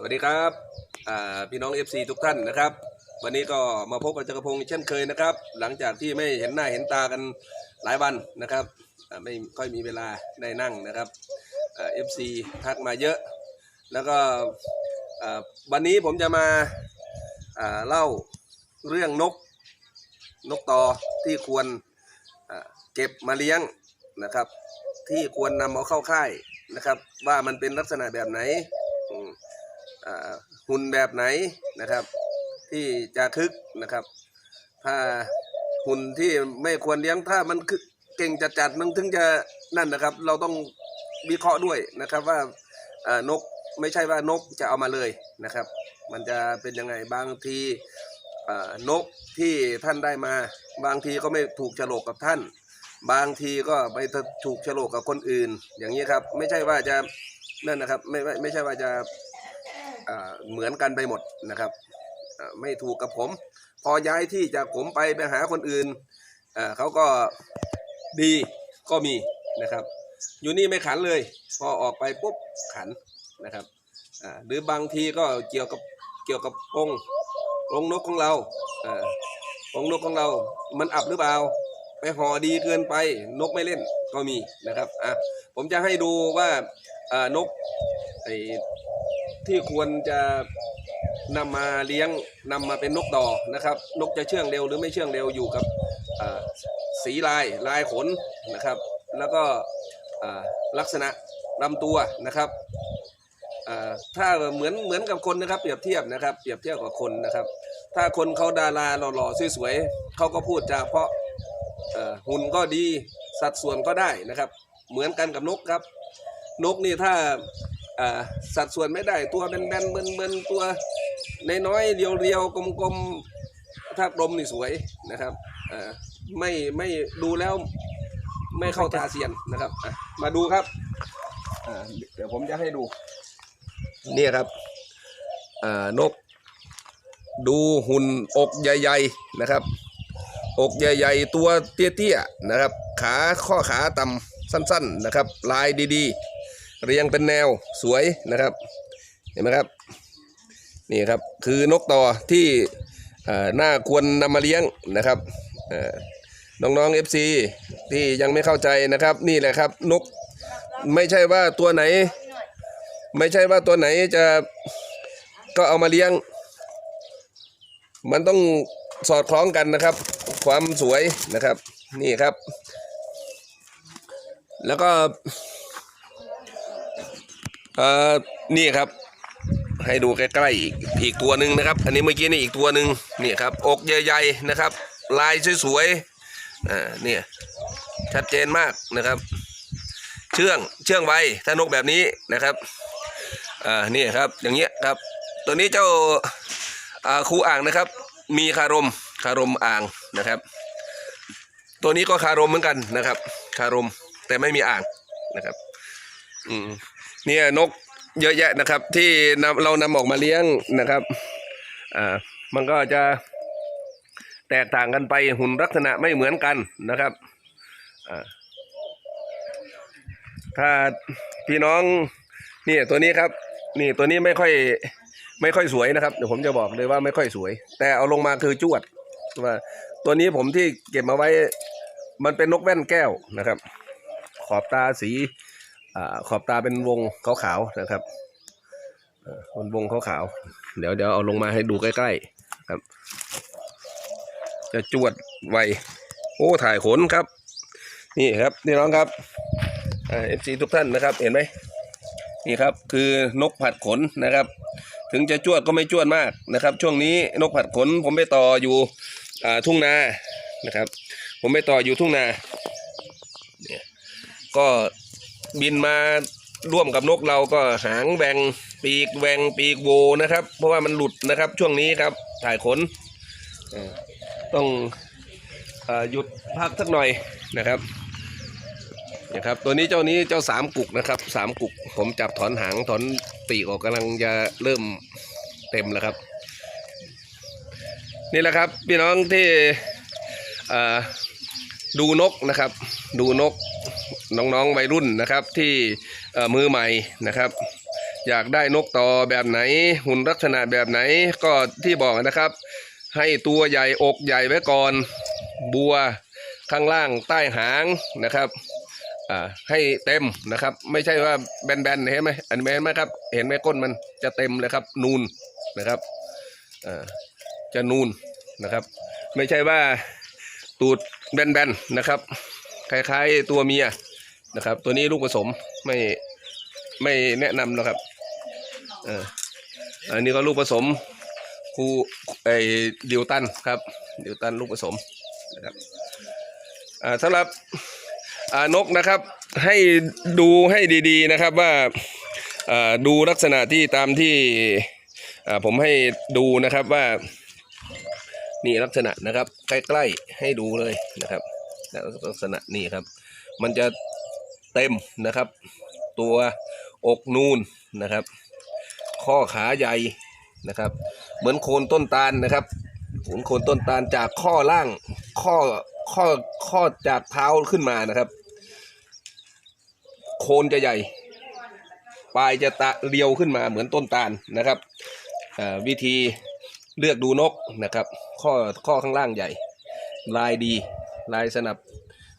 สวัสดีครับพี่น้อง FC ทุกท่านนะครับ วันนี้ก็มาพบกับจักรพงศ์เช่นเคยนะครับ หลังจากที่ไม่เห็นหน้าเห็นตากันหลายวันนะครับไม่ค่อยมีเวลาได้นั่งนะครับอ่า FC ทักมาเยอะ แล้วก็วันนี้ผมจะมาเล่าเรื่องนกนกต่อที่ควรเก็บมาเลี้ยงนะครับ ที่ควรนำเอาเข้าค่ายนะครับ ว่ามันเป็นลักษณะแบบไหน หุ่นแบบไหนนะครับ ที่จะคึกนะครับ ถ้าหุ่นที่ไม่ควรเลี้ยงถ้ามันคึกเก่งจัดจัดมันถึงจะนั่นนะครับ เราต้องวิเคราะห์ด้วยนะครับว่านกไม่ใช่ว่านกจะเอามาเลยนะครับ มันจะเป็นยังไงบางทีนกที่ท่านได้มา บางทีก็ไม่ถูกฉลกกับท่าน บางทีก็ไปถูกฉลกกับคนอื่น อย่างนี้ครับ ไม่ใช่ว่าจะนั่นนะครับ ไม่ไม่ใช่ว่าจะ เหมือนกันไปหมดนะครับไม่ถูกกับผม พอย้ายที่จากผมไปไปหาคนอื่นเขาก็ดีก็มีนะครับ อยู่นี่ไม่ขันเลย พอออกไปปุ๊บขันนะครับหรือบางทีก็เกี่ยวกับเกี่ยวกับกรงกรงนกของเราองนกของเรา มันอับหรือเปล่าไปห่อดีเกินไปนกไม่เล่นก็มีนะครับอะผมจะให้ดูว่านกไอ ที่ควรจะนำมาเลี้ยงนำมาเป็นนกต่อนะครับ นกจะเชื่องเร็วหรือไม่เชื่องเร็วอยู่กับสีลายลายขนนะครับ แล้วก็ลักษณะลำตัวนะครับถ้าเหมือนเหมือนกับคนนะครับ เปรียบเทียบนะครับ เปรียบเทียบกับคนนะครับ ถ้าคนเขาดาราหล่อๆสวยๆเขาก็พูดจาเพราะหุ่นก็ดีสัดส่วนก็ได้นะครับ เหมือนกันกับนกครับ นกนี่ถ้า สัดส่วนไม่ได้ตัวแบนๆเบินๆตัวน้อยๆเรียวๆกลมๆถ้ากลมนี่สวยนะครับไม่ไม่ดูแล้วไม่เข้าตาเซียนนะครับมาดูครับเดี๋ยวผมจะให้ดู นี่ครับนก ดูหุ่นอกใหญ่ๆนะครับ อกใหญ่ๆตัวเตี้ยๆนะครับ ขาข้อขาต่ำสั้น ๆนะครับ ลายดีๆ เรียงเป็นแนวสวยนะครับ เห็นไหมครับ นี่ครับคือนกต่อที่น่าควรนำมาเลี้ยงนะครับน้องๆ FC ที่ยังไม่เข้าใจนะครับ นี่แหละครับนกไม่ใช่ว่าตัวไหน ไม่ใช่ว่าตัวไหนจะก็เอามาเลี้ยง มันต้องสอดคล้องกันนะครับ ความสวยนะครับ นี่ครับ แล้วก็ เอ่อนี่ครับ ให้ดูใกล้ๆอีกอีกตัวหนึ่งนะครับ อันนี้เมื่อกี้นี่อีกตัวหนึ่งนี่ครับอกใหญ่ๆนะครับ ลายสวยๆอ่าเนี่ยชัดเจนมากนะครับ เชื่องเชื่องไวถ้านกแบบนี้นะครับอ่านี่ครับอย่างเงี้ยครับ ตัวนี้เจ้าอ่าคูอ่างนะครับ มีคารมคารมอ่างนะครับ ตัวนี้ก็คารมเหมือนกันนะครับ คารมแต่ไม่มีอ่างนะครับ อืม เนี่ยนกเยอะแยะนะครับ ที่นำเรานำออกมาเลี้ยงนะครับอ่ามันก็จะแตกต่างกันไปหุ่นลักษณะไม่เหมือนกันนะครับอ่าถ้าพี่น้องนี่ตัวนี้ครับ นี่ตัวนี้ไม่ค่อยไม่ค่อยสวยนะครับเดี๋ยวผมจะบอกเลยว่าไม่ค่อยสวย แต่เอาลงมาคือจวดว่าตัวนี้ผมที่เก็บมาไว้ มันเป็นนกแว่นแก้วนะครับ ขอบตาสี ขอบตาเป็นวงขาวๆนะครับเป็นวงขาวๆเดี๋ยวเดี๋ยวเอาลงมาให้ดูใกล้ๆครับ จะจวดไวโอ้ถ่ายขนครับ นี่ครับนี่น้องครับเอฟซีทุกท่านนะครับ เห็นไหมนี่ครับคือนกผัดขนนะครับ ถึงจะจวดก็ไม่จวดมากนะครับ ช่วงนี้นกผัดขน ผมไปต่ออยู่ทุ่งนานะครับ ผมไปต่ออยู่ทุ่งนาเนี่ยก็ บินมาร่วมกับนกเราก็หางแหวงปีกแหวงปีกโวนะครับ เพราะว่ามันหลุดนะครับช่วงนี้ครับถ่ายขนต้องอหยุดพักสักหน่อยนะครับนะครับ ตัวนี้เจ้านี้เจ้าสามกุกนะครับสามกุก ผมจับถอนหางถอนปีกออกกำลังจะเริ่มเต็มแล้วครับ นี่แหละครับพี่น้องที่ดูนกนะครับ ดูนก น้องๆวัยรุ่นนะครับที่มือใหม่นะครับอยากได้นกต่อแบบไหน หุ่นลักษณะแบบไหนก็ที่บอกนะครับ ให้ตัวใหญ่อกใหญ่ไว้ก่อนบัวข้างล่างใต้หางนะครับให้เต็มนะครับ ไม่ใช่ว่าแบนๆเห็นไหมอันเห็นไหมครับ เห็นไหมก้นมันจะเต็มเลยครับ นูนนะครับจะนูนนะครับ ไม่ใช่ว่าตูดแบนๆนะครับ คล้ายๆตัวเมีย นะครับ ตัวนี้ลูกผสมไม่ไม่แนะนำนะครับอออันนี้ก็ลูกผสมคูไอดิวตันครับดิวตันลูกผสมนะครับอ่าสำหรับอ่านกนะครับให้ดูให้ดีๆนะครับว่าอ่าดูลักษณะที่ตามที่อ่าผมให้ดูนะครับว่านี่ลักษณะนะครับ ใกล้ๆให้ดูเลยนะครับลักษณะนี่ครับ มันจะ เต็มนะครับ ตัวอกนูนนะครับ ข้อขาใหญ่นะครับ เหมือนโคนต้นตาลนะครับเหมือนโคนต้นตาลจากข้อล่างข้อข้อข้อจากเท้าขึ้นมานะครับ โคนจะใหญ่ ปลายจะตะเรียวขึ้นมาเหมือนต้นตาลนะครับวิธีเลือกดูนกนะครับ ข้อข้อข้างล่างใหญ่ ลายดี ลายสนับ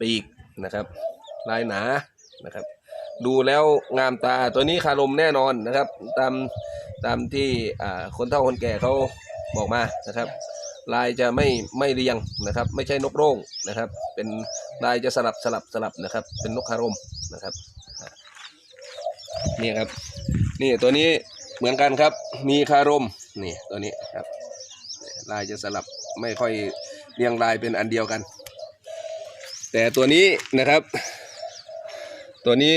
ปีกนะครับ ลายหนา นะครับ ดูแล้วงามตาตัวนี้คารมแน่นอนนะครับ ตามตามที่อ่าคนเฒ่าคนแก่เขาบอกมานะครับ ลายจะไม่ไม่เรียงนะครับ ไม่ใช่นกโร่งนะครับ เป็นลายจะสลับสลับสลับนะครับ เป็นนกคารมนะครับนี่ครับ นี่ตัวนี้เหมือนกันครับ มีคารมนี่ตัวนี้ครับ ลายจะสลับไม่ค่อยเรียงลายเป็นอันเดียวกัน แต่ตัวนี้นะครับ ตัวนี้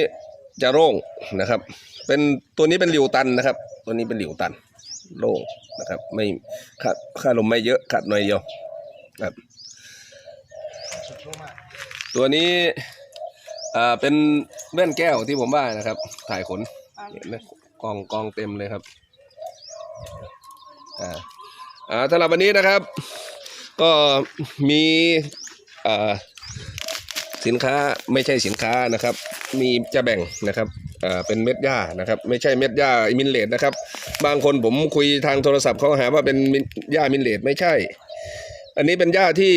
จะโล่งนะครับ เป็นตัวนี้เป็นหลิวตันนะครับ ตัวนี้เป็นหลิวตัน โล่งนะครับ ไม่ขาดค่าลมไม่เยอะขาดหน่อยเดียวครับตัวนี้อ่าเป็นแว่นแก้วที่ผมว่านะครับ ถ่ายขนเห็นไหมกองกองเต็มเลยครับอ่าอ่าสำหรับวันนี้นะครับ ก็มีอ่า สินค้าไม่ใช่สินค้านะครับ มีจะแบ่งนะครับอ่าเป็นเม็ดหญ้านะครับ ไม่ใช่เม็ดหญ้ามินเลดนะครับ บางคนผมคุยทางโทรศัพท์เขาหาว่าเป็นหญ้ามินเลดไม่ใช่ อันนี้เป็นหญ้าที่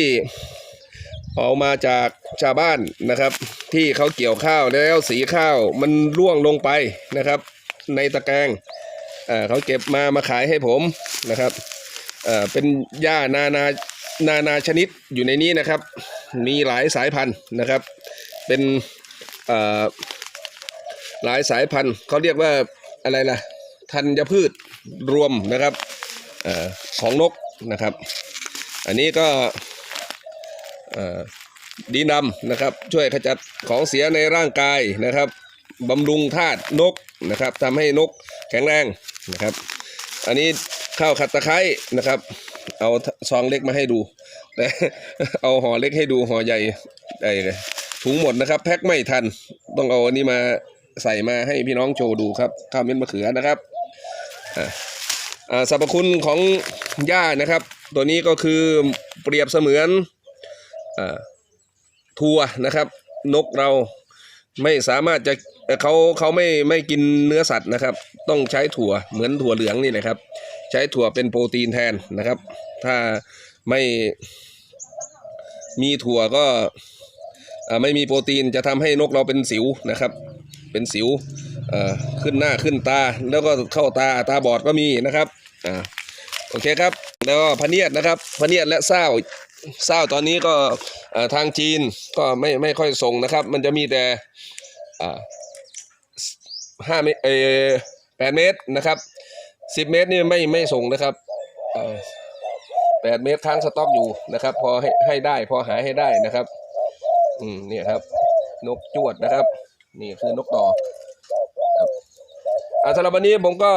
เอามาจากชาวบ้านนะครับ ที่เขาเกี่ยวข้าวแล้วสีข้าวมันร่วงลงไปนะครับ ในตะแกรงอ่าเขาเก็บมามาขายให้ผมนะครับอ่าเป็นหญ้านานานานาชนิดอยู่ในนี้นะครับ มีหลายสายพันธุ์นะครับ เป็นอ่อหลายสายพันธุ์เขาเรียกว่าอะไรล่ะธัญพืชรวมนะครับอของนกนะครับ อันนี้ก็ดีนำนะครับ ช่วยขจัดของเสียในร่างกายนะครับบำรุงธาตุนกนะครับทำให้นกแข็งแรงนะครับ อันนี้ข้าวขัดตะไคร้นะครับ เอาซองเล็กมาให้ดูแต่เอาห่อเล็กให้ดูห่อใหญ่ไอ้ถุงหมดนะครับ แพ็คไม่ทัน ต้องเอาอันนี้มาใส่มาให้พี่น้องโชว์ดูครับข้าวเม็ดมะเขือนะครับอ่าอ่าสรรพคุณของหญ้านะครับ ตัวนี้ก็คือเปรียบเสมือนอ่าทัวนะครับ นกเรา ไม่สามารถจะเขาเขาไม่ไม่กินเนื้อสัตว์นะครับ ต้องใช้ถั่วเหมือนถั่วเหลืองนี่แหละครับ ใช้ถั่วเป็นโปรตีนแทนนะครับ ถ้าไม่มีถั่วก็ไม่มีโปรตีนจะทำให้นกเราเป็นสิวนะครับ เป็นสิวขึ้นหน้าขึ้นตาแล้วก็เข้าตาตาบอดก็มีนะครับอ่าโอเคครับ แล้วก็พเนียดนะครับพเนียดและเศร้า เศร้าตอนนี้ก็ทางจีนก็ไม่ไม่ค่อยส่งนะครับ มันจะมีแต่ห้าเมตรเอแปดเมตรนะครับสิบเมตรนี่ไม่ไม่ส่งนะครับแปดเมตรค้างสต็อกอยู่นะครับ พอให้ให้ได้พอหาให้ได้นะครับ อืมเนี่ยครับ นกจวดนะครับ นี่คือนกต่อครับอ่าสำหรับวันนี้ผมก็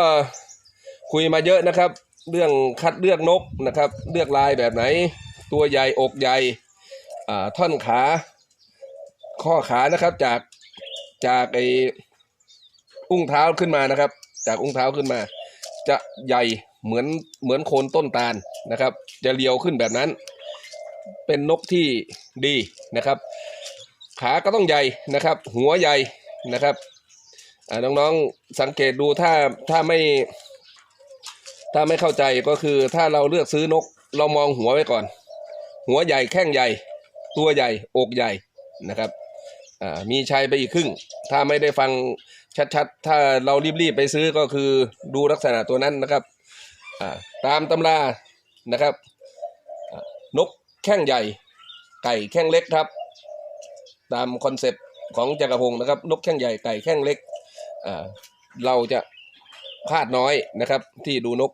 คุยมาเยอะนะครับ เรื่องคัดเลือกนกนะครับ เลือกลายแบบไหน ตัวใหญ่อกใหญ่อ่าท่อนขา ข้อขานะครับจากจากไอ้อุ้งเท้าขึ้นมานะครับ จากอุ้งเท้าขึ้นมา จะใหญ่เหมือนเหมือนโคนต้นตาลนะครับ จะเรียวขึ้นแบบนั้น เป็นนกที่ดีนะครับ ขาก็ต้องใหญ่นะครับ หัวใหญ่นะครับอ่าน้องๆสังเกตดูถ้าถ้าไม่ ถ้าไม่เข้าใจก็คือถ้าเราเลือกซื้อนกเรามองหัวไว้ก่อน หัวใหญ่แข้งใหญ่ ตัวใหญ่อกใหญ่นะครับมีชัยไปอีกครึ่ง ถ้าไม่ได้ฟังชัดๆ ถ้าเรารีบๆไปซื้อก็คือดูลักษณะตัวนั้นนะครับตามตำรานะครับนกแข้งใหญ่ ไก่แข้งเล็กครับ ตามคอนเซปต์ของจักรพงศ์นะครับ นกแข้งใหญ่ไก่แข้งเล็กเราจะพลาดน้อยนะครับ ที่ดูนก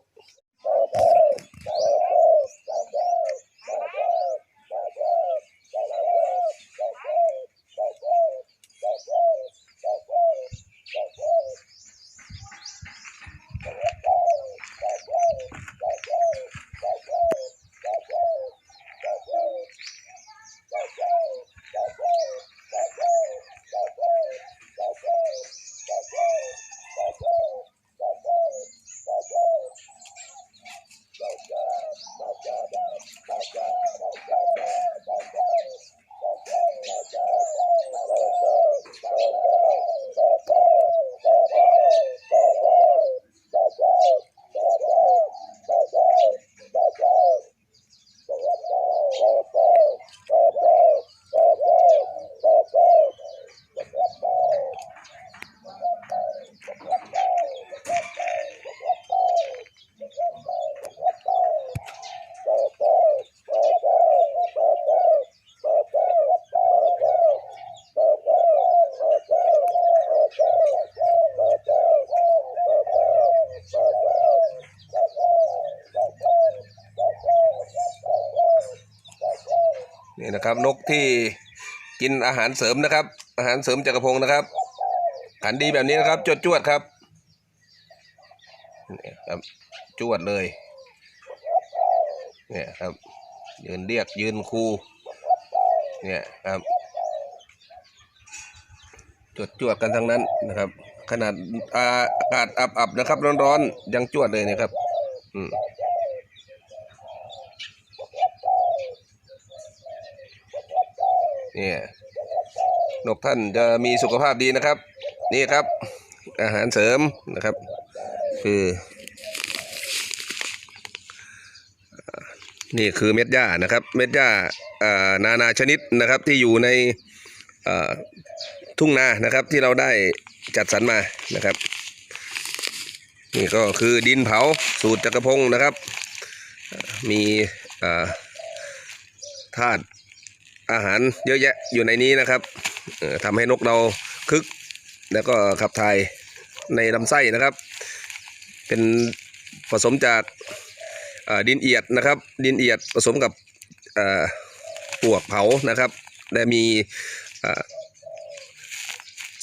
นี่นะครับ นกที่กินอาหารเสริมนะครับ อาหารเสริมจักรพงนะครับ ขันดีแบบนี้นะครับ จดจวดครับนี่ครับจวดเลยเนี่ยครับ ยืนเรียกยืนคูเนี่ยครับจวดจวดกันทั้งนั้นนะครับ ขนาดอาอากาศอับๆนะครับ ร้อนๆยังจวดเลยนะครับ อืม เนี่ยนกท่านจะมีสุขภาพดีนะครับ นี่ครับ อาหารเสริมนะครับ คือนี่คือเม็ดหญ้านะครับ เม็ดหญ้าอ่านานาชนิดนะครับที่อยู่ในทุ่งนานะครับที่เราได้จัดสรรมานะครับ นี่ก็คือดินเผาสูตรจักรพงนะครับ มีธาตุ อาหารเยอะแยะอยู่ในนี้นะครับเอ่อทำให้นกเราคึก แล้วก็ขับถ่ายในลำไส้นะครับ เป็นผสมจากดินเอียดนะครับ ดินเอียดผสมกับปวกเผานะครับและมี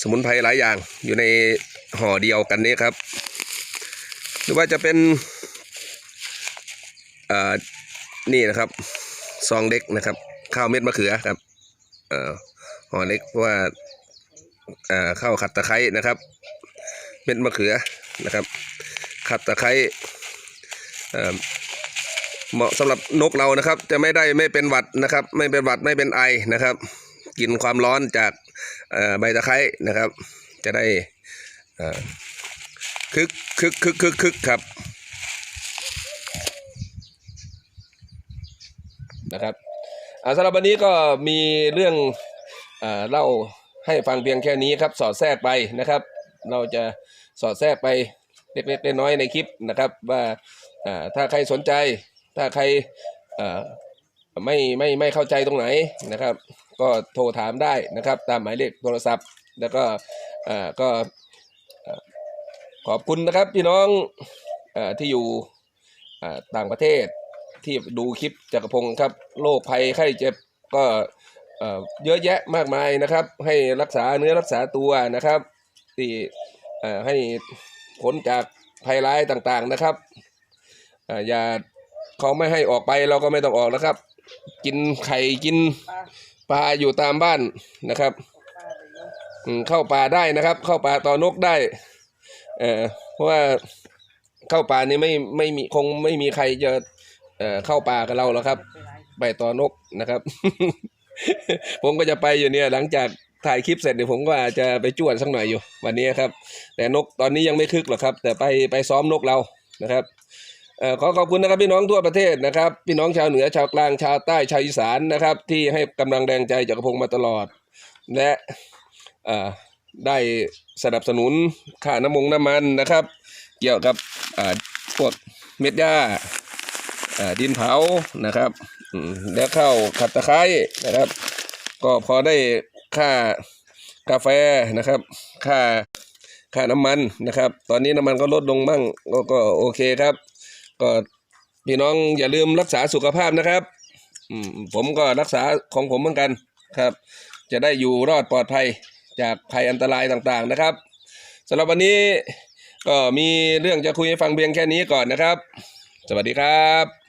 สมุนไพรหลายอย่างอยู่ในห่อเดียวกันนี้ครับ หรือว่าจะเป็นนี่นะครับซองเล็กนะครับ ข้าวเม็ดมะเขือครับห่อเล็กเพราะว่าข้าวขัดตะไคร้นะครับ เม็ดมะเขือนะครับ ขัดตะไคร้เอ่เหมาะสำหรับนกเรานะครับ จะไม่ได้ไม่เป็นหวัดนะครับ ไม่เป็นหวัดไม่เป็นไอนะครับกินความร้อนจากใบตะไคร้นะครับ จะได้คึกคึกคึกคึกคึกครับนะครับ สำหรับวันนี้ก็มีเรื่องอ่าเล่าให้ฟังเพียงแค่นี้ครับ สอดแทรกไปนะครับ เราจะสอดแทรกไปเล็กๆน้อยๆในคลิปนะครับ ว่าอ่าถ้าใครสนใจ ถ้าใครอ่าไม่ไม่ไม่เข้าใจตรงไหนนะครับ ก็โทรถามได้นะครับ ตามหมายเลขโทรศัพท์ แล้วก็อ่าก็ขอบคุณนะครับพี่น้องอาที่อยู่อ่าต่างประเทศ ที่ดูคลิปจักรพงศ์ครับโรคภัยไข้เจ็บก็เยอะแยะมากมายนะครับ ให้รักษาเนื้อรักษาตัวนะครับที่ให้พ้นจากภัยร้ายต่างๆนะครับอย่าเขาไม่ให้ออกไปเราก็ไม่ต้องออกนะครับ กินไข่กินปลาอยู่ตามบ้านนะครับเข้าป่าได้นะครับ เข้าป่าต่อนกได้เเพราะว่าเข้าป่านี่ไม่ไม่มีคงไม่มีใครจะ เอ่อเข้าป่ากับเราแล้วครับ ไปต่อนกนะครับ ผมก็จะไปอยู่เนี่ยหลังจากถ่ายคลิปเสร็จเดี๋ยวผมก็อาจจะไปจวดสักหน่อยอยู่ วันนี้ครับ แต่นกตอนนี้ยังไม่คึกหรอกครับ แต่ไปไปซ้อมนกเรานะครับเอ่อขอขอบคุณนะครับพี่น้องทั่วประเทศนะครับ พี่น้องชาวเหนือชาวกลางชาวใต้ชาวอีสานนะครับ ที่ให้กำลังแรงใจจากพงมาตลอด และเอ่อได้สนับสนุนค่าน้ำมงน้ำมันนะครับ เกี่ยวกับอ่าพวกเม็ดหญ้า ดินเผานะครับแล้วข้าวขัดตะไคร้นะครับ ก็พอได้ค่ากาแฟนะครับ ค่าค่าน้ำมันนะครับ ตอนนี้น้ำมันก็ลดลงบ้างก็ก็โอเคครับ ก็พี่น้องอย่าลืมรักษาสุขภาพนะครับผมก็รักษาของผมเหมือนกันครับ จะได้อยู่รอดปลอดภัยจากภัยอันตรายต่างๆนะครับสำหรับวันนี้ก็มีเรื่องจะคุยให้ฟังเพียงแค่นี้ก่อนนะครับ สวัสดีครับ